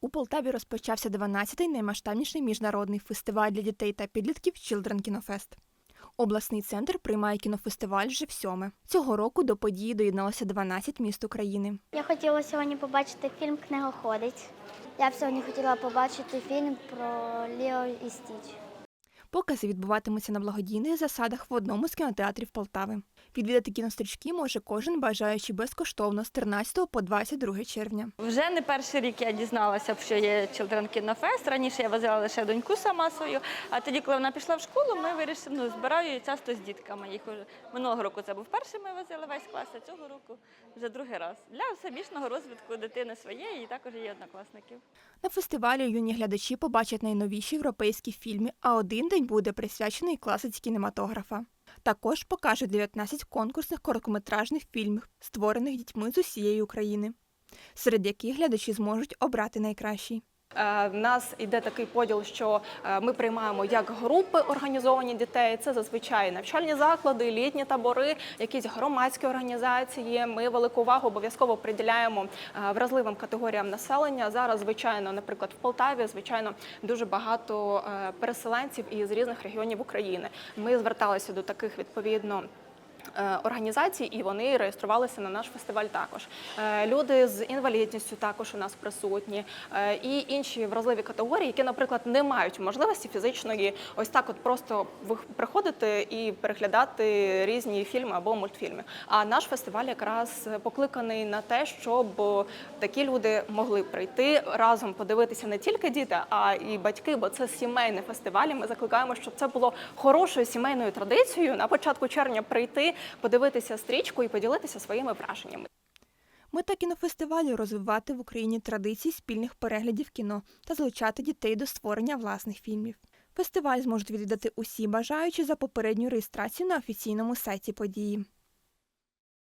У Полтаві розпочався 12-й наймасштабніший міжнародний фестиваль для дітей та підлітків Children Кінофест. Обласний центр приймає кінофестиваль вже в сьоме. Цього року до події доєдналося 12 міст України. Я хотіла сьогодні побачити фільм Книга ходить. Я б сьогодні хотіла побачити фільм про Ліо і Стіч. Покази відбуватимуться на благодійних засадах в одному з кінотеатрів Полтави. Відвідати кінострічки може кожен бажаючий безкоштовно з 13 по 22 червня. Вже не перший рік я дізналася, що є Children Kino Fest. Раніше я возила лише доньку сама свою. А тоді, коли вона пішла в школу, ми вирішили, ну, збираю часто з дітками. Їх уже минулого року це був перший, ми возили весь клас, а цього року вже другий раз. Для всебічного розвитку дитини своєї і також її однокласників. На фестивалі юні глядачі побачать найновіші європейські фільми, а один день буде присвячений класиці кінематографа. Також покажуть 19 конкурсних короткометражних фільмів, створених дітьми з усієї України, серед яких глядачі зможуть обрати найкращий. Е, В нас йде такий поділ, що е, ми приймаємо як групи організовані дітей. Це зазвичай навчальні заклади, літні табори, якісь громадські організації. Ми велику увагу обов'язково приділяємо е, вразливим категоріям населення. Зараз, звичайно, наприклад, в Полтаві, звичайно, дуже багато е, переселенців із різних регіонів України. Ми зверталися до таких відповідно. Е, Організацій і вони реєструвалися на наш фестиваль також. Е, Люди з інвалідністю також у нас присутні, е, і інші вразливі категорії, які, наприклад, не мають можливості фізичної ось так, от просто приходити і переглядати різні фільми або мультфільми. А наш фестиваль якраз покликаний на те, щоб такі люди могли прийти разом подивитися не тільки діти, а і батьки, бо це сімейний фестиваль. і Ми закликаємо, щоб це було хорошою сімейною традицією на початку червня подивитися стрічку і поділитися своїми враженнями. Мета кінофестивалю розвивати в Україні традиції спільних переглядів кіно та залучати дітей до створення власних фільмів. Фестиваль зможуть відвідати усі бажаючі за попередню реєстрацію на офіційному сайті події.